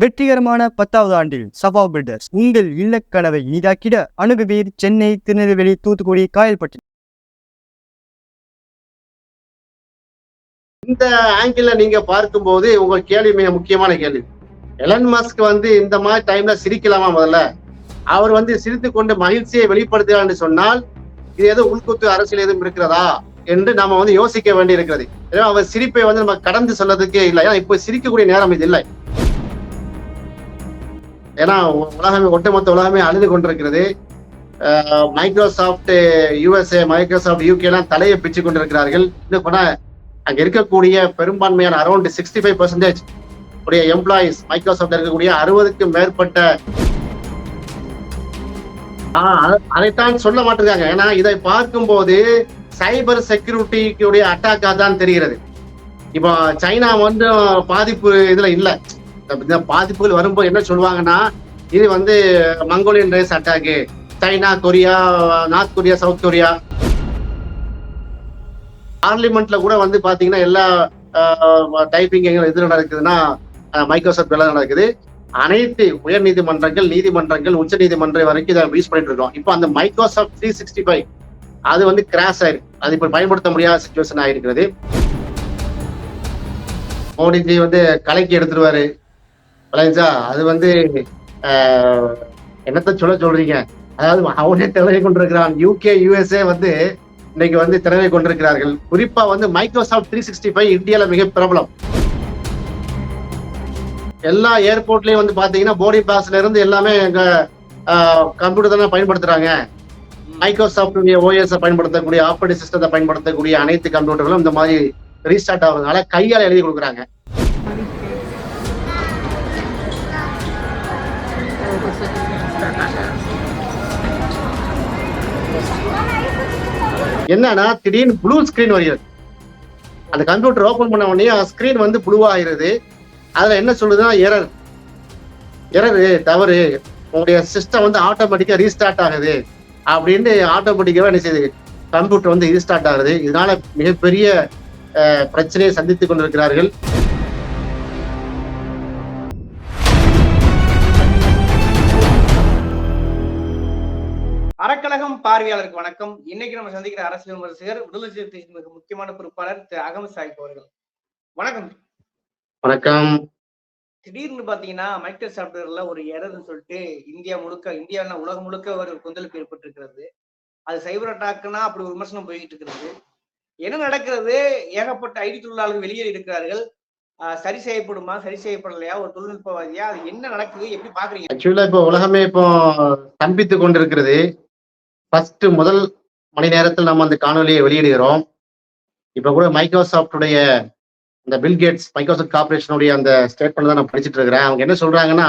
வெற்றிகரமான பத்தாவது ஆண்டில் சபா பில்டர்ஸ் உங்கள் இல்லக்கனவை இனிதாக்கிட அணுகுவீர் சென்னை திருநெல்வேலி தூத்துக்குடி காயல்பட்டி. இந்த ஆங்கிள் நீங்க பார்க்கும்போது உங்க கேள்வி மிக முக்கியமான கேள்வி. எலன் மஸ்க் வந்து இந்த மாதிரி டைம்ல சிரிக்கலாமா முதல்ல? அவர் வந்து சிரித்து கொண்டு மகிழ்ச்சியை வெளிப்படுத்துகிறார் என்று சொன்னால் இது ஏதோ உள்குத்து அரசியல் எதுவும் இருக்கிறதா என்று நாம வந்து யோசிக்க வேண்டி இருக்கிறது ஏன்னா அவர் சிரிப்பை வந்து நம்ம கடந்து சொல்றதுக்கே இல்லை. ஏன்னா இப்ப சிரிக்கக்கூடிய நேரம் இது இல்லை. ஏன்னா உலகமே ஒட்டுமொத்த உலகமே அழுது கொண்டிருக்கிறது. மைக்ரோசாஃப்ட் யூஎஸ்ஏ மைக்ரோசாஃப்ட் யூகே எல்லாம் தலையை பிச்சு கொண்டிருக்கிறார்கள். இன்னும் கூட அங்க இருக்கக்கூடிய பெரும்பான்மையான அரௌண்ட் சிக்ஸ்டி ஃபைவ் பர்சன்டேஜ் உடைய எம்ப்ளாயிஸ் மைக்ரோசாஃப்ட் இருக்கக்கூடிய அறுபதுக்கும் மேற்பட்ட அதைத்தான் சொல்ல மாட்டிருக்காங்க. ஏன்னா இதை பார்க்கும்போது சைபர் செக்யூரிட்டிக்குடைய அட்டாக்காக தான் தெரிகிறது. இப்போ சைனா வந்து பாதிப்பு இதுல இல்லை. இந்த- பாதிப்புகள் வரும்போது என்ன சொல்லுவாங்கன்னா இது வந்து Mongolian race attack China Korea North Korea South Korea. பார்லிமெண்ட்ல கூட வந்து பாத்தீங்கன்னா எல்லா டைப்பிங் எங்க எதிர நடக்குதுன்னா மைக்ரோசாஃப்ட் வேலை நடக்குது. அனைத்து உயர் நீதிமன்றங்கள் நீதிமன்றங்கள் உச்ச நீதிமன்றம் வரைக்கும் இதை யூஸ் பண்ணிட்டு இருக்கோம். இப்போ அந்த மைக்ரோசாஃப்ட் த்ரீ சிக்ஸ்டி ஃபைவ் அது வந்து கிராஷ் ஆயிருக்கு. அது இப்போ பயன்படுத்த முடியாத சுச்சுவேஷன் ஆயிருக்கிறது. மோடிஜி வந்து கலைக்கு எடுத்துருவாரு. விளைஞ்சா அது வந்து ஆஹ், என்னத்த சொல்ல சொல்றீங்க? அதாவது அவனே திறமை கொண்டிருக்கிறான். யூகே யூஎஸ்ஏ வந்து இன்னைக்கு வந்து திறமை கொண்டிருக்கிறார்கள். குறிப்பா வந்து மைக்ரோசாஃப்ட் த்ரீ சிக்ஸ்டி ஃபைவ் இந்தியாவில் மிக பிரபலம். எல்லா ஏர்போர்ட்லயும் வந்து பாத்தீங்கன்னா போர்டிங் பாஸ்ல இருந்து எல்லாமே எங்க கம்ப்யூட்டர் தானே பயன்படுத்துறாங்க. மைக்ரோசாஃப்ட் ஓஎஸ் பயன்படுத்தக்கூடிய ஆப்ரேட்டிங் சிஸ்டத்தை பயன்படுத்தக்கூடிய அனைத்து கம்ப்யூட்டர்களும் இந்த மாதிரி ரீஸ்டார்ட் ஆகுறதுனால கையால் எழுதி கொடுக்குறாங்க. என்னன்னா திடீர்னு ப்ளூ ஸ்கிரீன் வருகிறது. அந்த கம்ப்யூட்டர் ஓப்பன் பண்ண உடனே ஸ்கிரீன் வந்து ப்ளூ ஆகிறது. அதில் என்ன சொல்லுதுன்னா எரர் எரரு தவறு. உங்களுடைய சிஸ்டம் வந்து ஆட்டோமேட்டிக்காக ரீஸ்டார்ட் ஆகுது. அப்படின்னு ஆட்டோமேட்டிக்காக என்ன செய்யுது? கம்ப்யூட்டர் வந்து ரீஸ்டார்ட் ஆகுது. இதனால மிகப்பெரிய பிரச்சனையை சந்தித்து கொண்டிருக்கிறார்கள். பார்வையாளருக்கு வணக்கம். இன்னைக்கு நம்ம சந்திக்கிற அரசியல் விமர்சகர் விடுதலை சிறுத்தைகளின் மிக முக்கியமான பொறுப்பாளர் திரு அகமது சாஹிப் அவர்கள். வணக்கம். வணக்கம். திடீர்னு பாத்தீங்கன்னா மைக்ரோசாப்ட்வேர்ல ஒரு எரர்னு சொல்லிட்டு இந்தியா முழுக்க இந்தியா உலகம் முழுக்க ஒரு கொந்தளிப்பு ஏற்பட்டிருக்கிறது. அது சைபர் அட்டாக்னா அப்படி ஒரு விமர்சனம் போயிட்டு இருக்கிறது என்ன நடக்கிறது? ஏகப்பட்ட ஐடி தொழிலாளர்கள் வெளியே இருக்கிறார்கள். சரி செய்யப்படுமா? சரி செய்யப்படலையா? ஒரு தொழில்நுட்பவாதியா? அது என்ன நடக்குது? எப்படி பாக்குறீங்க? ஆக்சுவலா இப்போ உலகமே இப்போ ஸ்தம்பித்துக் கொண்டிருக்கிறது. ஃபர்ஸ்ட் முதல் மணி நேரத்தில் நம்ம அந்த காணொலியை வெளியிடுகிறோம். இப்போ கூட மைக்ரோசாஃப்டுடைய இந்த பில்கேட்ஸ் மைக்ரோசாஃப்ட் கார்பரேஷனுடைய அந்த ஸ்டேட்மெண்ட் தான் நான் படிச்சுட்டு இருக்கிறேன். அவங்க என்ன சொல்றாங்கன்னா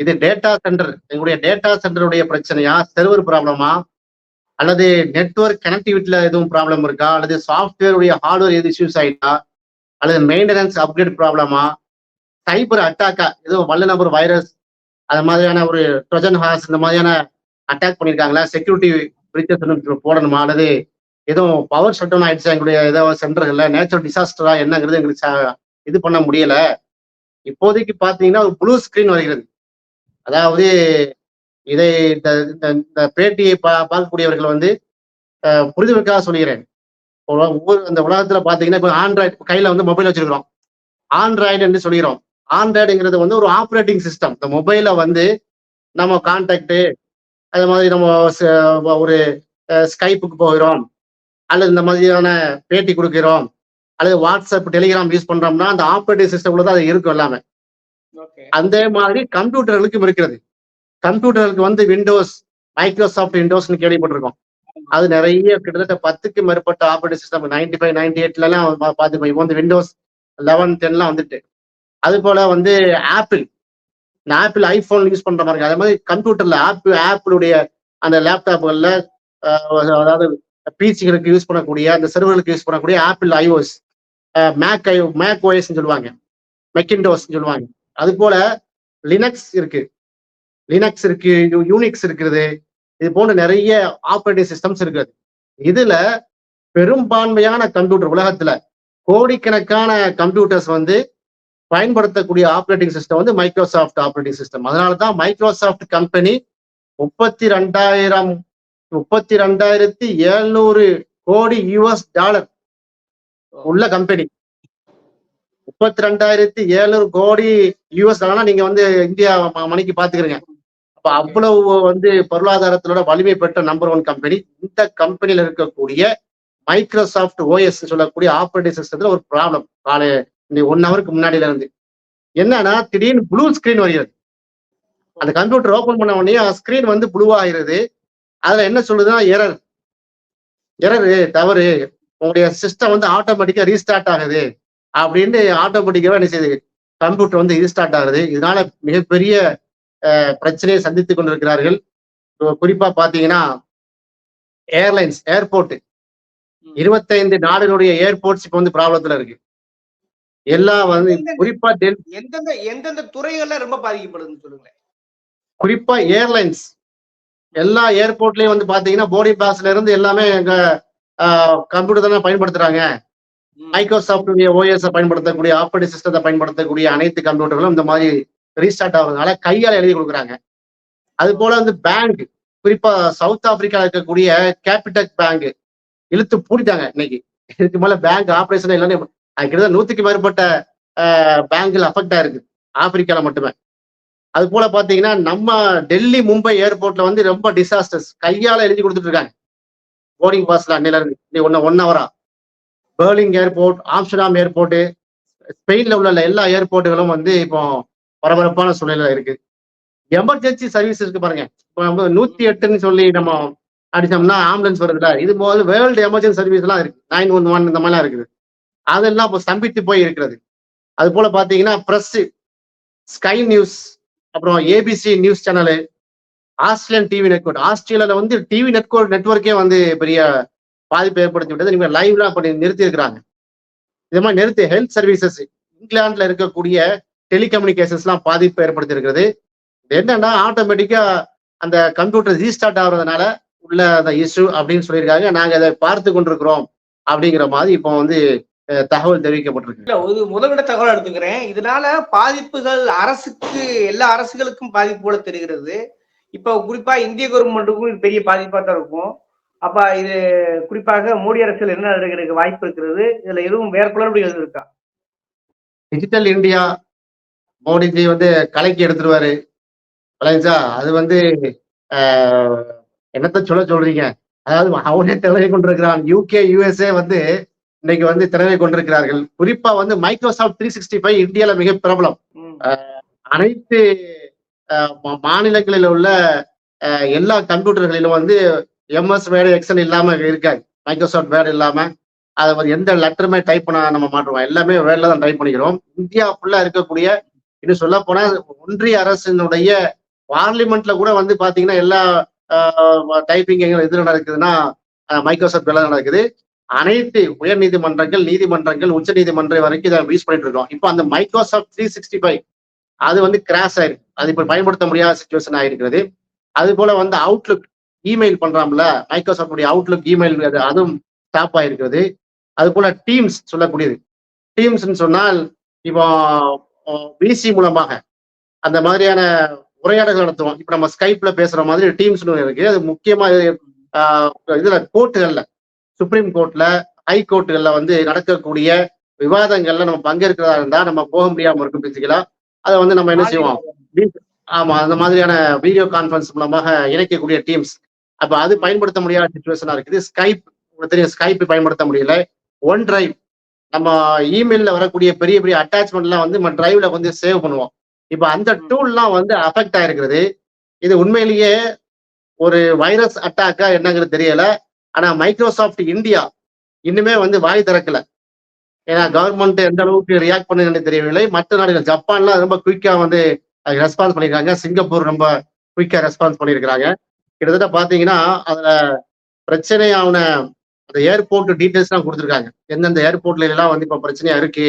இது டேட்டா சென்டர் எங்களுடைய டேட்டா சென்டருடைய பிரச்சனையா செர்வர் ப்ராப்ளமா அல்லது நெட்வொர்க் கனெக்டிவிட்டியில் எதுவும் ப்ராப்ளம் இருக்கா அல்லது சாஃப்ட்வேருடைய ஹார்ட்வேர் எது இஷ்யூஸ் ஆயிட்டா அல்லது மெயின்டெனன்ஸ் அப்கிரேட் ப்ராப்ளமா சைபர் அட்டாக்கா ஏதோ வல்லுநபர் வைரஸ் அது மாதிரியான ஒரு ட்ரொஜன் ஹார்ஸ் இந்த மாதிரியான அட்டாக் பண்ணியிருக்காங்களா செக்யூரிட்டி பிரீச்சஸ் போடணுமா? அல்லது எதுவும் பவர் ஷட் டவுன் ஆயிடுச்சு? எங்களுடைய ஏதோ சென்டர்கள்ல நேச்சுரல் டிசாஸ்டரா என்னங்கிறது எங்களுக்கு இது பண்ண முடியல. இப்போதைக்கு பார்த்தீங்கன்னா ஒரு ப்ளூ ஸ்கிரீன் வருகிறது. அதாவது இதை இந்த இந்த- இந்த பேட்டியை பா பார்க்கக்கூடியவர்கள் வந்து அஹ், புரிதலுக்காக சொல்கிறேன் ஒவ்வொரு இந்த உலகத்தில் பார்த்தீங்கன்னா இப்போ ஆண்ட்ராய்டு கையில் வந்து மொபைல் வச்சிருக்கிறோம். ஆண்ட்ராய்டு என்று சொல்கிறோம் ஆண்ட்ராய்டுங்கிறது வந்து ஒரு ஆப்ரேட்டிங் சிஸ்டம் இந்த மொபைலை வந்து நம்ம கான்டாக்டு அது மாதிரி நம்ம ஒரு ஸ்கைப்புக்கு போகிறோம். அல்லது இந்த மாதிரியான பேட்டி கொடுக்கிறோம். அல்லது வாட்ஸ்அப் டெலிகிராம் யூஸ் பண்றோம்னா அந்த ஆப்ரேட்டிங் சிஸ்டம் தான் அது இருக்கும் எல்லாமே. அந்த மாதிரி கம்ப்யூட்டர்களுக்கும் இருக்கிறது. கம்ப்யூட்டருக்கு வந்து விண்டோஸ் மைக்ரோசாஃப்ட் விண்டோஸ்னு கேள்விப்பட்டிருக்கோம். அது நிறைய கிட்டத்தட்ட பத்துக்கு மேற்பட்ட operating system ninety five ninety எயிட்லாம் பார்த்துக்கோ இப்போ வந்து விண்டோஸ் லெவன் டென்லாம் வந்துட்டு. அது போல வந்து ஆப்பிள் இந்த ஆப்பிள் ஐபோன் யூஸ் பண்ற மாதிரி அதே மாதிரி கம்ப்யூட்டர்ல ஆப்பிள் ஆப்பிளுடைய அந்த லேப்டாப்புகள்ல அதாவது பிசிகளுக்கு யூஸ் பண்ணக்கூடிய அந்த சர்வர்களுக்கு யூஸ் பண்ணக்கூடிய Apple iOS Mac iMac OS சொல்லுவாங்க. மெக்கின்டோஸ் சொல்லுவாங்க. அது போல லினக்ஸ் இருக்கு. லினக்ஸ் இருக்கு யூனிக்ஸ் இருக்குது. இது போன்ற நிறைய ஆப்ரேட்டிங் சிஸ்டம்ஸ் இருக்குது இதுல பெரும்பான்மையான கம்ப்யூட்டர் உலகத்துல கோடிக்கணக்கான கம்ப்யூட்டர்ஸ் வந்து பயன்படுத்தக்கூடிய ஆப்ரேட்டிங் சிஸ்டம் வந்து மைக்ரோசாஃப்ட் ஆப்ரேட்டிங் சிஸ்டம் அதனால தான் மைக்ரோசாஃப்ட் கம்பெனி முப்பத்தி ரெண்டாயிரம் முப்பத்தி ரெண்டாயிரத்தி எழுநூறு கோடி யூஎஸ் டாலர் உள்ள கம்பெனி முப்பத்தி ரெண்டாயிரத்தி எழுநூறு கோடி யூஎஸ் டாலர்னா நீங்க வந்து இந்தியா மணிக்கு பாத்துக்கிறீங்க. அப்ப அவ்வளவு வந்து பொருளாதாரத்திலோட வலிமை பெற்ற நம்பர் ஒன் கம்பெனி இந்த கம்பெனியில இருக்கக்கூடிய மைக்ரோசாஃப்ட் ஓஎஸ் சொல்லக்கூடிய ஆப்ரேட்டிங் சிஸ்டத்துல ஒரு ப்ராப்ளம் காலை ஒன் ஹவருக்கு முன்னாடில இருந்து. என்னன்னா திடீர்னு ப்ளூ ஸ்கிரீன் வருகிறது. அந்த கம்ப்யூட்டர் ஓபன் பண்ண உடனே ஸ்கிரீன் வந்து ப்ளூ ஆகிறது அதுல என்ன சொல்லுதுன்னா எரர் எரர் தவறு. உங்களுடைய சிஸ்டம் வந்து ஆட்டோமேட்டிக்கா ரீஸ்டார்ட் ஆகுது. அப்படின்னு ஆட்டோமேட்டிக்காவே என்ன செய்யுது கம்ப்யூட்டர் வந்து ரீஸ்டார்ட் ஆகுது. இதனால மிகப்பெரிய பிரச்சனையை சந்தித்துக் கொண்டிருக்கிறார்கள். குறிப்பா பாத்தீங்கன்னா ஏர்லைன்ஸ் ஏர்போர்ட். இருபத்தைந்து நாடுகளுடைய ஏர்போர்ட்ஸ் இப்போ வந்து ப்ராப்ளத்துல இருக்கு. எல்லாம் வந்து குறிப்பா டெல் எந்தெந்த எந்தெந்த துறைகள்ல ரொம்ப பாதிக்கப்படுதுன்னு சொல்லுங்களேன். குறிப்பா ஏர்லைன்ஸ். எல்லா ஏர்போர்ட்லயும் வந்து பாத்தீங்கன்னா போர்டிங் பாஸ்ல இருந்து எல்லாமே எங்க கம்ப்யூட்டர் தானே பயன்படுத்துறாங்க. ம். மைக்ரோசாஃப்ட் ஓஎஸ் பயன்படுத்தக்கூடிய ஆப்ரேட்டிங் சிஸ்டத்தை பயன்படுத்தக்கூடிய அனைத்து கம்ப்யூட்டர்களும் இந்த மாதிரி ரீஸ்டார்ட் ஆகுறதுனால கையால் எழுதி கொடுக்குறாங்க. அது போல வந்து பேங்க் குறிப்பா சவுத் ஆப்பிரிக்கால இருக்கக்கூடிய கேபிட்டக் பேங்க் இழுத்து பூட்டிட்டாங்க இன்னைக்கு. இதுக்கு மேல பேங்க் ஆபரேஷன் இல்லைன்னு அது கிட்டத்தட்ட நூத்துக்கு மேற்பட்ட பேங்க்ல அஃபெக்ட் ஆயிருக்கு. ஆப்பிரிக்கால மட்டுமே. அது போல பாத்தீங்கன்னா நம்ம டெல்லி மும்பை ஏர்போர்ட்ல வந்து ரொம்ப டிசாஸ்டர்ஸ் கையால எழுதி கொடுத்துட்டு இருக்காங்க போர்டிங் பாஸ்ல அன்னில இருந்து. ஒன்னு ஒன் ஹவரா பேர்லிங் ஏர்போர்ட் ஆம்ஸ்டர்டாம் ஏர்போர்ட் ஸ்பெயின்ல உள்ள எல்லா ஏர்போர்ட்டுகளும் வந்து இப்போ பரபரப்பான சூழ்நிலை இருக்கு. எமர்ஜென்சி சர்வீஸ் இருக்கு பாருங்க. இப்போ நம்ம நூத்தி எட்டுன்னு சொல்லி நம்ம அடிச்சோம்னா ஆம்புலன்ஸ் வருதுல இது போது வேர்ல்டு எமர்ஜென்சி சர்வீஸ் எல்லாம் இருக்கு. நைன் ஒன் ஒன் இந்த மாதிரிலாம் இருக்குது. அதெல்லாம் இப்போ ஸ்தம்பித்து போய் இருக்கிறது அது போல பாத்தீங்கன்னா பிரஸ் ஸ்கை நியூஸ் அப்புறம் ABC news channel Australian TV network ஆஸ்திரேலியால வந்து டிவி நெட்வொர்க் நெட்வொர்க்கே வந்து பெரிய பாதிப்பு ஏற்படுத்தி விட்டது நீங்க லைவ்லாம் பண்ணி நிறுத்தி இருக்கிறாங்க இது மாதிரி நிறுத்தி ஹெல்த் சர்வீசஸ் இங்கிலாந்துல இருக்கக்கூடிய டெலிகம்யூனிகேஷன்ஸ்லாம் பாதிப்பு ஏற்படுத்தி இருக்கிறது என்னன்னா ஆட்டோமேட்டிக்கா அந்த கம்ப்யூட்டர் ரீஸ்டார்ட் ஆகுறதுனால உள்ள அந்த இஷ்யூ அப்படின்னு சொல்லியிருக்காங்க. நாங்கள் அதை பார்த்து கொண்டிருக்கிறோம் அப்படிங்கிற மாதிரி இப்போ வந்து தகவல் தெரிவிக்கப்பட்டிருக்கு. இல்ல ஒரு முதலிட தகவல் எடுத்துக்கிறேன். இதனால பாதிப்புகள் அரசுக்கு எல்லா அரசுகளுக்கும் பாதிப்பு போல தெரிகிறது. இப்ப குறிப்பா இந்திய கவர்மெண்ட்டுக்கும் இது பெரிய பாதிப்பா தான் இருக்கும். அப்ப இது குறிப்பாக மோடி அரசியல் என்ன நடக்கிறதுக்கு வாய்ப்பு இருக்கிறது? இதுல எதுவும் வேற குளறுபடிகள் இருக்கா? டிஜிட்டல் இந்தியா மோடிஜி வந்து கலைக்கு எடுத்துருவாரு. விளைஞ்சா அது வந்து என்னத்த சொல்ல சொல்றீங்க? அதாவது அவனே திறமை கொண்டிருக்கிறான். யூகே யுஎஸ்ஏ வந்து இன்னைக்கு வந்து திறமை கொண்டிருக்கிறார்கள். குறிப்பா வந்து மைக்ரோசாஃப்ட் த்ரீ சிக்ஸ்டி ஃபைவ் இந்தியால மிக பிரபலம். அனைத்து மாநிலங்களில் உள்ள எல்லா கம்ப்யூட்டர்களிலும் வந்து எம்எஸ் வேர்டு எக்ஸல் இல்லாம இருக்காது. மைக்ரோசாஃப்ட் வேர்டு இல்லாம. அதை எந்த லெட்டருமே டைப் பண்ண நம்ம மாட்டுவோம் எல்லாமே வேர்டில் தான் டைப் பண்ணிக்கிறோம். இந்தியா ஃபுல்லா இருக்கக்கூடிய இன்னும் சொல்ல போனா ஒன்றிய அரசினுடைய பார்லிமெண்ட்ல கூட வந்து பாத்தீங்கன்னா எல்லா டைப்பிங் எது நடக்குதுன்னா மைக்ரோசாஃப்ட் வேலை நடக்குது. அனைத்து உயர் நீதிமன்றங்கள் நீதிமன்றங்கள் உச்ச நீதிமன்றம் வரைக்கும் இதை யூஸ் பண்ணிட்டு இருக்கோம். இப்போ அந்த மைக்ரோசாஃப்ட் த்ரீ சிக்ஸ்டி ஃபைவ் அது வந்து கிராஷ் ஆயிருக்கு. அது இப்போ பயன்படுத்த முடியாத சுச்சுவேஷன் ஆயிருக்கிறது. அது போல வந்து அவுட்லுக் இமெயில் பண்றாம்ல மைக்ரோசாஃப்டுடைய அவுட்லுக் இமெயில் அதுவும் ஸ்டாப் ஆயிருக்கிறது. அது போல டீம்ஸ் சொல்லக்கூடியது டீம்ஸ்னு சொன்னால் இப்போ பிசி மூலமாக அந்த மாதிரியான உரையாடல்கள் நடத்துவோம். இப்போ நம்ம ஸ்கைப்ல பேசுற மாதிரி டீம்ஸ் இருக்கு. அது முக்கியமா இதுல கோர்ட்டுகள்ல சுப்ரீம் கோர்ட்ல ஹை கோர்ட்டுகள்ல வந்து நடக்கக்கூடிய விவாதங்கள்ல நம்ம பங்கேற்கிறதா இருந்தா நம்ம போக முடியாம இருக்கும் பிசிக்கலா அதை வந்து நம்ம என்ன செய்வோம்? ஆமா அந்த மாதிரியான வீடியோ கான்ஃபரன்ஸ் மூலமாக இணைக்கக்கூடிய டீம்ஸ் அப்ப அது பயன்படுத்த முடியாத சுச்சுவேஷனா இருக்குது. ஸ்கைப் உங்களுக்கு தெரியும் ஸ்கைப் பயன்படுத்த முடியல. ஒன் டிரைவ் நம்ம இமெயில்ல வரக்கூடிய பெரிய பெரிய அட்டாச்மெண்ட்லாம் வந்து நம்ம டிரைவ்ல வந்து சேவ் பண்ணுவோம். இப்போ அந்த டூல்லாம் வந்து அஃபெக்ட் ஆயிருக்கிறது. இது உண்மையிலேயே ஒரு வைரஸ் அட்டாக்கா என்னங்கிறது தெரியல. ஆனா மைக்ரோசாஃப்ட் இந்தியா இன்னுமே வந்து வாய் திறக்கல. ஏன்னா கவர்மெண்ட் எந்த அளவுக்கு ரியாக்ட் பண்ணுதுன்னு தெரியவில்லை. மற்ற நாடுகள் ஜப்பான்லாம் ரொம்ப குயிக்கா வந்து ரெஸ்பான்ஸ் பண்ணியிருக்காங்க சிங்கப்பூர் ரொம்ப குயிக்கா ரெஸ்பான்ஸ் பண்ணியிருக்கிறாங்க கிட்டத்தட்ட பாத்தீங்கன்னா அதுல பிரச்சனையான அந்த ஏர்போர்ட் டீட்டெயில்ஸ்லாம் கொடுத்துருக்காங்க. எந்தெந்த ஏர்போர்ட்ல எல்லாம் வந்து இப்போ பிரச்சனையா இருக்கு?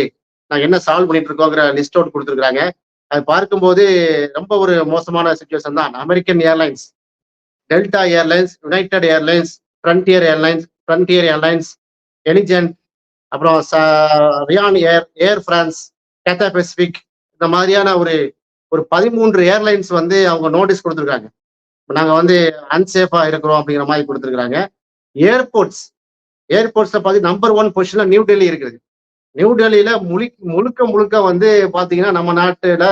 நாங்க என்ன சால்வ் பண்ணிட்டு இருக்கோங்கிற லிஸ்ட் அவுட் கொடுத்துருக்காங்க அது பார்க்கும்போது ரொம்ப ஒரு மோசமான சுச்சுவேஷன் தான். American Airlines Delta Airlines United Airlines Frontier Airlines Frontier Airlines Allegiant அப்புறம் Ryanair Air France Cathay Pacific இந்த மாதிரியான ஒரு ஒரு பதிமூன்று ஏர்லைன்ஸ் வந்து அவங்க நோட்டீஸ் கொடுத்துருக்காங்க. நாங்கள் வந்து அன்சேஃபா இருக்கிறோம் அப்படிங்கிற மாதிரி கொடுத்துருக்காங்க ஏர்போர்ட்ஸ் ஏர்போர்ட்ஸில் பார்த்தீங்கன்னா நம்பர் ஒன் பொசிஷனில் நியூ டெல்லி இருக்குது. நியூ டெல்லியில் முழு முழுக்க முழுக்க வந்து பார்த்தீங்கன்னா நம்ம நாட்டில்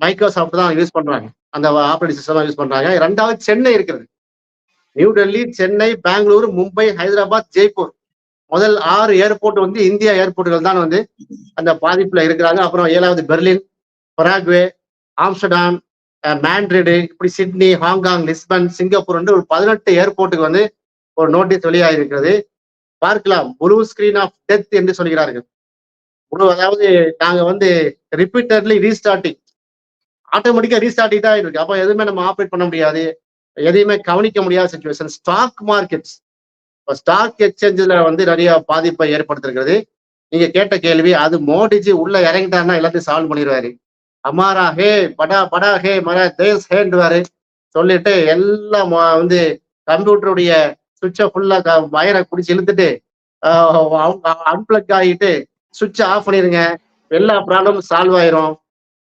மைக்ரோசாஃப்ட் தான் யூஸ் பண்ணுறாங்க அந்த ஆப்ரேட்டிங் சிஸ்டம் யூஸ் பண்ணுறாங்க ரெண்டாவது சென்னை இருக்கிறது நியூ டெல்லி சென்னை பெங்களூரு மும்பை ஹைதராபாத் ஜெய்ப்பூர். முதல் ஆறு ஏர்போர்ட் வந்து இந்தியா ஏர்போர்ட்டுகள் தான் வந்து அந்த பாதிப்புல இருக்கிறாங்க. அப்புறம் ஏழாவது பெர்லின் பராக்வே ஆம்ஸ்டர்டாம் மேண்ட்ரிடு இப்படி சிட்னி ஹாங்காங் லிஸ்பன் சிங்கப்பூர் வந்து ஒரு பதினெட்டு ஏர்போர்ட்டுக்கு வந்து ஒரு நோட்டீஸ் வெளியாகிருக்கிறது பார்க்கலாம். ப்ளூ ஸ்கிரீன் ஆஃப் டெத் என்று சொல்கிறார்கள். ப்ளூ அதாவது நாங்கள் வந்து ரிப்பீட்டட்லி ரீஸ்டார்டிங் ஆட்டோமேட்டிக்காக ரீஸ்டார்டிங் தான் இருக்கு அப்போ எதுவுமே நம்ம ஆப்ரேட் பண்ண முடியாது. எதையுமே கவனிக்க முடியாத சுச்சுவேஷன் ஸ்டாக் மார்க்கெட்ஸ் இப்போ ஸ்டாக் எக்ஸ்சேஞ்சில் வந்து நிறைய பாதிப்பை ஏற்படுத்திருக்கிறது. நீங்க கேட்ட கேள்வி அது மோடிஜி உள்ள இறங்கிட்டாருன்னா எல்லாத்தையும் சால்வ் பண்ணிடுவாரு. அமாரா ஹே படா படா ஹே மர தேஸ் ஹேண்டுவாரு சொல்லிட்டு எல்லாம் வந்து கம்ப்யூட்டருடைய சுவிட்சை ஃபுல்லாக வயரை குடிச்சு இழுத்துட்டு அன்பிளக் ஆகிட்டு சுவிட்சை ஆஃப் பண்ணிடுங்க எல்லா ப்ராப்ளமும் சால்வ் ஆயிரும்.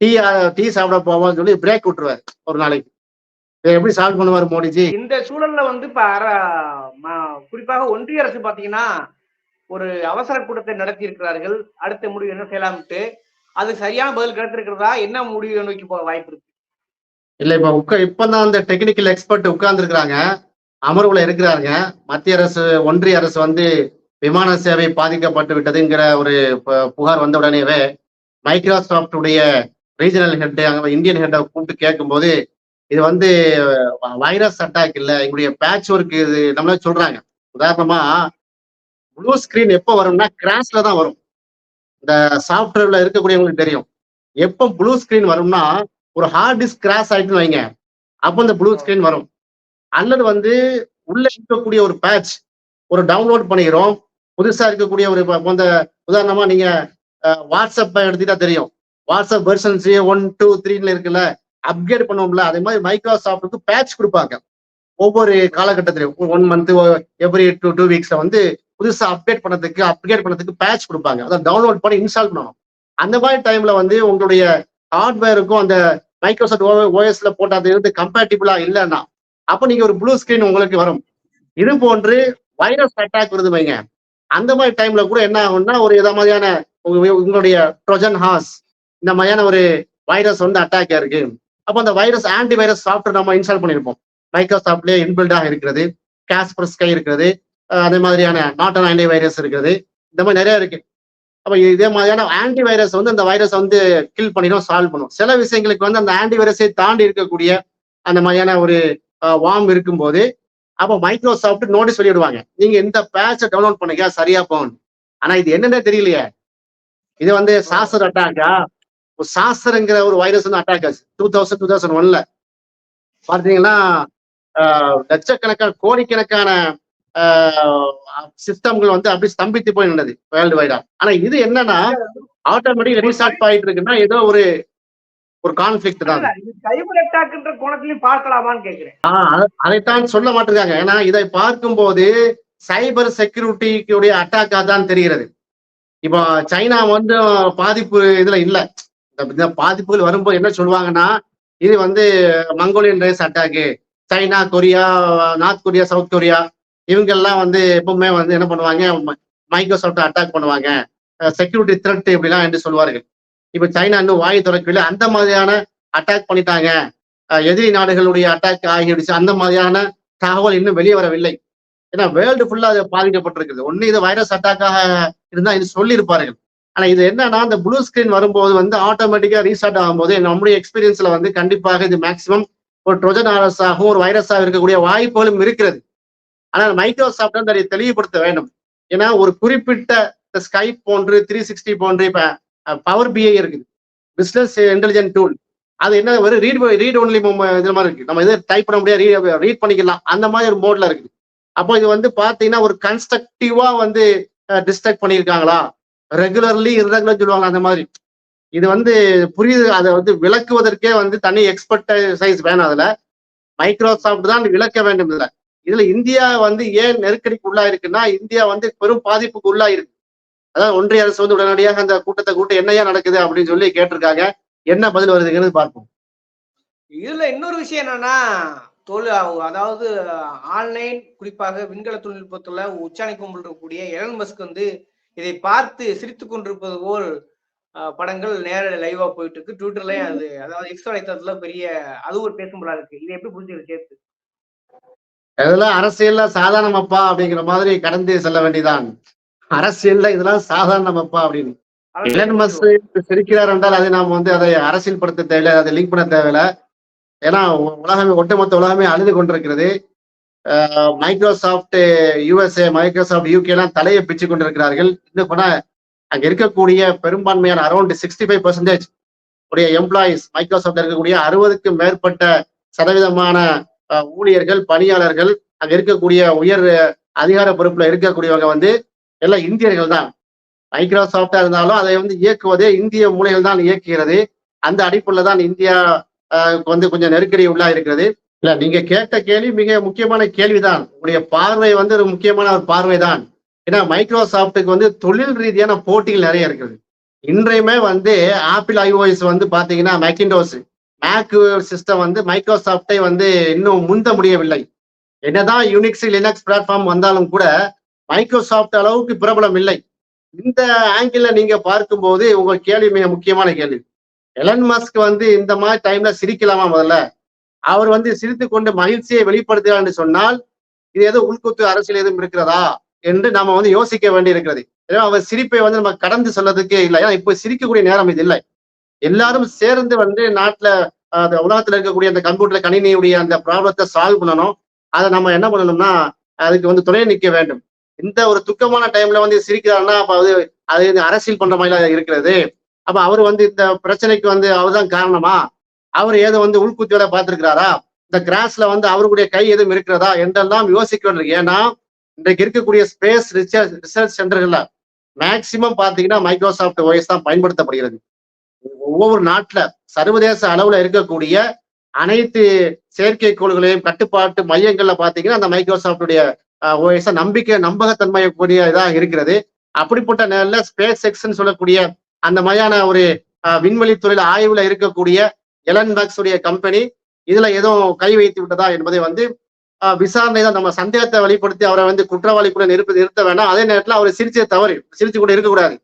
டீ டீ சாப்பிட போவோம்னு சொல்லி பிரேக் விட்டுருவாரு ஒரு நாளைக்கு. எப்படி சால்வ் பண்ணுவார் மோடிஜி? இந்த சூழல்ல வந்து இப்ப குறிப்பாக ஒன்றிய அரசு பாத்தீங்கன்னா ஒரு அவசர கூட்டத்தை நடத்தி இருக்கிறார்கள். அடுத்த முடிவு என்ன செய்யலாம்ட்டு அது சரியான பதில் கிடைத்திருக்கிறதா? என்ன முடிவு நோக்கி போக வாய்ப்பு இருக்கு? இல்ல இப்ப உட்கா இப்பதான் அந்த டெக்னிக்கல் எக்ஸ்பர்ட் உட்கார்ந்து இருக்கிறாங்க அமர்வுல இருக்கிறாங்க. மத்திய அரசு ஒன்றிய அரசு வந்து விமான சேவை பாதிக்கப்பட்டு விட்டதுங்கிற ஒரு புகார் வந்த உடனேவே மைக்ரோசாஃப்டுடைய ரீஜனல் ஹெட் அங்க இந்தியன் ஹெட்டை கூப்பிட்டு கேட்கும்போது இது வந்து வைரஸ் அட்டாக் இல்ல. எங்களுடைய பேட்ச் ஒர்க் இது நம்மளே சொல்றாங்க. உதாரணமா ப்ளூ ஸ்கிரீன் எப்போ வரும்னா கிராஷ்ல தான் வரும். இந்த சாஃப்ட்வேர்ல இருக்கக்கூடியவங்களுக்கு தெரியும். எப்போ ப்ளூ ஸ்கிரீன் வரும்னா ஒரு ஹார்ட் டிஸ்க் கிராஷ் ஆயிட்டுன்னு வைங்க. அப்போ இந்த ப்ளூ ஸ்கிரீன் வரும். அல்லது வந்து உள்ள இருக்கக்கூடிய ஒரு பேட்ச் ஒரு டவுன்லோட் பண்ணிக்கிறோம். புதுசா இருக்கக்கூடிய ஒரு இப்ப இந்த உதாரணமா நீங்க வாட்ஸ்அப் எடுத்துட்டா தெரியும். வாட்ஸ்அப் பெர்சன்ஸ் ஒன் டூ த்ரீல இருக்குல்ல. அப்கிரேட் பண்ணுவோம்ல அதே மாதிரி மைக்ரோசாஃப்ட்டுக்கு பேட்ச் கொடுப்பாங்க. ஒவ்வொரு காலகட்டத்திலையும் one month every two two வீக்ஸ்ல வந்து புதுசா அப்டேட் பண்ணதுக்கு அப்கிரேட் பண்ணதுக்கு பேட்ச் கொடுப்பாங்க. அதை டவுன்லோட் பண்ணி இன்ஸ்டால் பண்ணணும். அந்த மாதிரி டைம்ல வந்து உங்களுடைய ஹார்ட்வேருக்கும் அந்த மைக்ரோசாஃப்ட் ஓஎஸ்ல போட்ட அது வந்து கம்பேட்டிபிளா இல்லைன்னா அப்போ நீங்க ஒரு ப்ளூ ஸ்கிரீன் உங்களுக்கு வரும். இது போன்று வைரஸ் அட்டாக் வருது வைங்க. அந்த மாதிரி டைம்ல கூட என்ன ஆகும்னா ஒரு இதை மாதிரியான உங்களுடைய ட்ரொஜன் ஹாஸ் இந்த மாதிரியான ஒரு வைரஸ் வந்து அட்டாக் இருக்கு. அப்போ அந்த வைரஸ் ஆன்டி வைரஸ் சாஃப்ட்வேர் நம்ம இன்ஸ்டால் பண்ணியிருப்போம் மைக்ரோசாஃப்ட்லேயே இன்பில்டாக இருக்கிறது கேஸ்பர் ஸ்கை இருக்கிறது அதே மாதிரியான நாட்டன் ஆன்டி வைரஸ் இருக்கிறது இந்த மாதிரி நிறைய இருக்கு. அப்போ இதே மாதிரியான ஆன்டி வைரஸ் வந்து அந்த வைரஸ் வந்து கில் பண்ணிடும் சால்வ் பண்ணும். சில விஷயங்களுக்கு வந்து அந்த ஆன்டி வைரஸை தாண்டி இருக்கக்கூடிய அந்த மாதிரியான ஒரு வார்ம் இருக்கும்போது அப்போ மைக்ரோசாஃப்ட் நோட்டீஸ் வெளியிடுவாங்க நீங்க இந்த பேட்சை டவுன்லோட் பண்ணுங்க சரியா போகணும் ஆனா இது என்னன்னே தெரியலையே. இது வந்து சாசர் அட்டாக்கா சாசருங்கிற ஒரு வைரஸ் வந்து அட்டாக் ஆச்சு. டூ தௌசண்ட் டூ தௌசண்ட் ஒன்ல பார்த்தீங்கன்னா லட்சக்கணக்கான கோடிக்கணக்கான சிஸ்டம்கள் வந்து அப்படி ஸ்தம்பித்து போய் நின்னது வேர்ல்டு வைடா ஆனா இது என்னன்னா ஆட்டோமேட்டிக் ரீஸ்டார்ட் ஆயிட்டு இருக்குன்னா ஏதோ ஒரு ஒரு கான்ஃபிளிக்ட் தான். கோணத்திலையும் பார்க்கலாமான்னு அத- அதைத்தான் சொல்ல மாட்டிருக்காங்க. ஏன்னா இதை பார்க்கும்போது சைபர் செக்யூரிட்டிக்குடைய அட்டாக்கா தான் தெரிகிறது. இப்போ சைனா வந்து பாதிப்பு இதுல இல்ல. பாதிப்புகள் வரும்போது என்ன சொல்லுவாங்கன்னா இது வந்து Mongolian race attack China Korea North Korea South Korea இவங்கெல்லாம் வந்து எப்பவுமே வந்து என்ன பண்ணுவாங்க மைக்ரோசாஃப்ட் அட்டாக் பண்ணுவாங்க. செக்யூரிட்டி த்ரெட் இப்படிலாம் என்று சொல்வார்கள் இப்போ சைனா இன்னும் வாய் திறக்கவில்லை அந்த மாதிரியான அட்டாக் பண்ணிட்டாங்க. எதிரி நாடுகளுடைய அட்டாக் ஆகிடுச்சு. அந்த மாதிரியான தகவல் இன்னும் வெளியே வரவில்லை. ஏன்னா வேர்ல்டு ஃபுல்லா அது பாதிக்கப்பட்டிருக்குது. ஒண்ணு இது வைரஸ் அட்டாக்காக இருந்தா இது சொல்லியிருப்பார்கள். ஆனா இது என்னன்னா அந்த ப்ளூ ஸ்கிரீன் வரும்போது வந்து ஆட்டோமேட்டிக்கா ரீஸ்டார்ட் ஆகும்போது நம்முடைய எக்ஸ்பீரியன்ஸ்ல வந்து கண்டிப்பாக இது மேக்சிமம் ஒரு ட்ரோஜன் ஆகவும் ஒரு வைரஸாக இருக்கக்கூடிய வாய்ப்புகளும் இருக்கிறது. ஆனால் மைக்ரோசாஃப்ட் வந்து அதை தெளிவுபடுத்த வேண்டும். ஏன்னா ஒரு குறிப்பிட்ட ஸ்கைப் போன்று த்ரீ சிக்ஸ்டி போன்று இப்ப பவர் பிஐ இருக்குது. பிஸ்னஸ் இன்டெலிஜென்ட் டூல் அது என்ன ஒரு ரீட் ரீட் ஒன்லி இது மாதிரி இருக்கு. நம்ம இதை டைப் பண்ண முடியாது ரீட் பண்ணிக்கலாம். அந்த மாதிரி ஒரு மோட்ல இருக்குது. அப்போ இது வந்து பாத்தீங்கன்னா ஒரு கன்ஸ்ட்ரக்டிவா வந்து டிஸ்ட்ரக்ட் பண்ணியிருக்காங்களா? ரெகுலர்லி irregular சொல்லுவாங்க அந்த மாதிரி. இது வந்து புரியுது அதை வந்து விளக்குவதற்கே வந்து தனி எக்ஸ்பர்டைஸ் வேணும் அதுல. மைக்ரோசாஃப்ட் தான் விளக்க வேண்டும் இதுல. இதுல இந்தியா வந்து ஏன் நெருக்கடிக்கு உள்ளா இருக்குன்னா இந்தியா வந்து பெரும் பாதிப்புக்கு உள்ளா இருக்கு. அதாவது ஒன்றிய அரசு வந்து உடனடியாக அந்த கூட்டத்தை கூட்டம் என்னையா நடக்குது? அப்படின்னு சொல்லி கேட்டிருக்காங்க. என்ன பதில் வருதுங்கிறது பார்ப்போம். இதுல இன்னொரு விஷயம் என்னன்னா தொழில் அதாவது ஆன்லைன் குறிப்பாக விண்கல தொழில்நுட்பத்துல உச்சாணி கும்பல் இருக்கக்கூடிய எலன் மஸ்க் வந்து இதை பார்த்து சிரித்து கொண்டிருப்பது போல் படங்கள் நேர லைவா போயிட்டு இருக்கு ட்விட்டர்லயும் அது அதாவது எக்ஸ் வலைத்தளத்துல பெரிய அது ஒரு பேசும்பொருளா இருக்கு. இதை எப்படி புரிஞ்சுக்க சேர்த்து? இதெல்லாம் அரசியல்ல சாதாரணமப்பா அப்படிங்கிற மாதிரி கடந்து செல்ல வேண்டியதான் அரசியல்ல இதெல்லாம் சாதாரணமப்பா அப்படின்னு. எலன் மஸ்க் சிரிக்கிறார் என்றால் அதை நாம் வந்து அதை அரசியல் படுத்த தேவையில்லை அதை லிங்க் பண்ண தேவையில்லை. ஏன்னா உலகமே ஒட்டுமொத்த உலகமே அழுது கொண்டிருக்கிறது. மைக்ரோசாஃப்ட் யூஎஸ்ஏ மைக்ரோசாஃப்ட் யூகே எல்லாம் தலையை பிச்சு கொண்டிருக்கிறார்கள். இன்னும் போனா அங்க இருக்கக்கூடிய பெரும்பான்மையான அரௌண்ட் சிக்ஸ்டி ஃபைவ் பர்சன்டேஜ் உடைய எம்ப்ளாயிஸ் மைக்ரோசாஃப்ட் இருக்கக்கூடிய அறுபதுக்கும் மேற்பட்ட சதவீதமான ஊழியர்கள் பணியாளர்கள் அங்க இருக்கக்கூடிய உயர் அதிகார பொறுப்புல இருக்கக்கூடியவங்க வந்து எல்லாம் இந்தியர்கள் தான். மைக்ரோசாஃப்டா இருந்தாலும் அதை வந்து இயக்குவதே இந்திய மூலைகள் தான் இயக்குகிறது. அந்த அடிப்புல தான் இந்தியா ஆஹ், வந்து கொஞ்சம் நெருக்கடி உள்ளா இருக்கிறது. இல்ல நீங்க கேட்ட கேள்வி மிக முக்கியமான கேள்விதான். உங்களுடைய பார்வை வந்து ஒரு முக்கியமான ஒரு பார்வை தான் ஏன்னா மைக்ரோசாஃப்ட்டுக்கு வந்து தொழில் ரீதியான போட்டிகள் நிறைய இருக்குது. இன்றையுமே வந்து ஆப்பிள் ஐஓஎஸ் வந்து பாத்தீங்கன்னா மேக்கிண்டோஸ் மேக் சிஸ்டம் வந்து மைக்ரோசாஃப்டை வந்து இன்னும் முந்த முடியவில்லை. என்னதான் யூனிக்ஸ் லினக்ஸ் பிளாட்ஃபார்ம் வந்தாலும் கூட மைக்ரோசாஃப்ட் அளவுக்கு பிரபலம் இல்லை. இந்த ஆங்கிள் நீங்க பார்க்கும்போது உங்க கேள்வி மிக முக்கியமான கேள்வி. எலன் மஸ்க் வந்து இந்த மாதிரி டைம்ல சிரிக்கலாமா முதல்ல? அவர் வந்து சிரித்து கொண்டு மகிழ்ச்சியை வெளிப்படுத்துகிறார் என்று சொன்னால் இது ஏதோ உள்குத்து அரசியல் எதுவும் இருக்கிறதா என்று நாம வந்து யோசிக்க வேண்டி இருக்கிறது ஏன்னா அவர் சிரிப்பை வந்து நம்ம கடந்து சொல்றதுக்கே இல்லை. ஏன்னா இப்போ சிரிக்கக்கூடிய நேரம் இது இல்லை. எல்லாரும் சேர்ந்து வந்து நாட்டுல அந்த உலகத்துல இருக்கக்கூடிய அந்த கம்ப்யூட்டர் கணினியுடைய அந்த ப்ராப்ளத்தை சால்வ் பண்ணணும். அதை நம்ம என்ன பண்ணணும்னா அதுக்கு வந்து துணை நிற்க வேண்டும். இந்த ஒரு துக்கமான டைம்ல வந்து சிரிக்கிறாருன்னா அப்ப அது அது அரசியல் பண்ற மாதிரி இருக்கிறது. அப்ப அவர் வந்து இந்த பிரச்சனைக்கு வந்து அவர்தான் காரணமா? அவர் ஏதோ வந்து உள்குத்தியோட பார்த்திருக்கிறாரா? இந்த கிராஸ்ல வந்து அவருடைய கை எதுவும் இருக்கிறதா? என்றெல்லாம் யோசிக்க வேண்டியிருக்கு ஏன்னா இன்றைக்கு இருக்கக்கூடிய ஸ்பேஸ் ரிசர்ச் ரிசர்ச் சென்டர்கள்ல மேக்சிமம் பாத்தீங்கன்னா மைக்ரோசாஃப்ட் ஓஎஸ் தான் பயன்படுத்தப்படுகிறது. ஒவ்வொரு நாட்டுல சர்வதேச அளவுல இருக்கக்கூடிய அனைத்து செயற்கைக்கோள்களையும் கட்டுப்பாட்டு மையங்கள்ல பாத்தீங்கன்னா அந்த மைக்ரோசாஃப்டுடைய ஓஎஸ் நம்பிக்கை நம்பகத்தன்மை கூடிய இதாக இருக்கிறது. அப்படிப்பட்ட நேரில் ஸ்பேஸ் எக்ஸ்ன்னு சொல்லக்கூடிய அந்த மாதிரியான ஒரு விண்வெளி தொழில் ஆய்வுல இருக்கக்கூடிய எலன் மக்ஸ் உடைய கம்பெனி இதுல ஏதோ கை வைத்து விட்டதா என்பதை வந்து விசாரணை தான் நம்ம சந்தேகத்தை வெளிப்படுத்தி அவரை வந்து குற்றவாளி கூட நிறுத்த நிறுத்த வேண்டாம் அதே நேரத்தில் அவர் சிரிச்சே தவறு சிரிச்சு கூட இருக்கக்கூடாது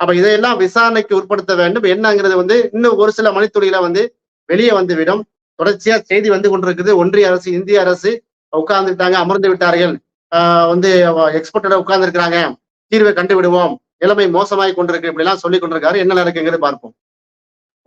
அப்ப இதையெல்லாம் விசாரணைக்கு உட்படுத்த வேண்டும். என்னங்கிறது வந்து இன்னும் ஒரு சில மணித்துறையில வந்து வெளியே வந்து விடும் தொடர்ச்சியா செய்தி வந்து கொண்டிருக்குது. ஒன்றிய அரசு இந்திய அரசு உட்கார்ந்துட்டாங்க அமர்ந்து விட்டார்கள். வந்து எக்ஸ்பர்ட்டோட உட்கார்ந்து இருக்கிறாங்க தீர்வை கண்டு விடுவோம் நிலைமை மோசமாய் கொண்டிருக்கு இப்படி எல்லாம் சொல்லி கொண்டிருக்காரு. என்ன நடக்குங்கிறது பார்ப்போம்.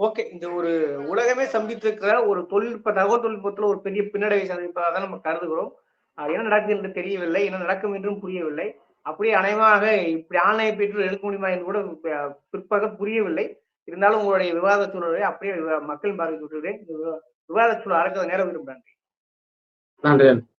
ஓகே இந்த ஒரு உலகமே சந்தித்திருக்கிற ஒரு தொழில்நுட்ப தகவல் தொழில்நுட்பத்துல ஒரு பெரிய பின்னடைவை சந்திப்பதாக தான் நம்ம கருதுகிறோம். என்ன நடக்குது என்று தெரியவில்லை என்ன நடக்கும் என்றும் புரியவில்லை. அப்படியே அனைவாக இப்படி ஆன்லைன் பெற்று எடுக்க முடியுமா என்று கூட ப- பிற்பாக புரியவில்லை. இருந்தாலும் உங்களுடைய விவாத சூழலை அப்படியே மக்கள் பார்வை விட்டுகிறேன் விவாத சூழல் அறக்க நேரம் விரும்புகிறேன். நன்றி.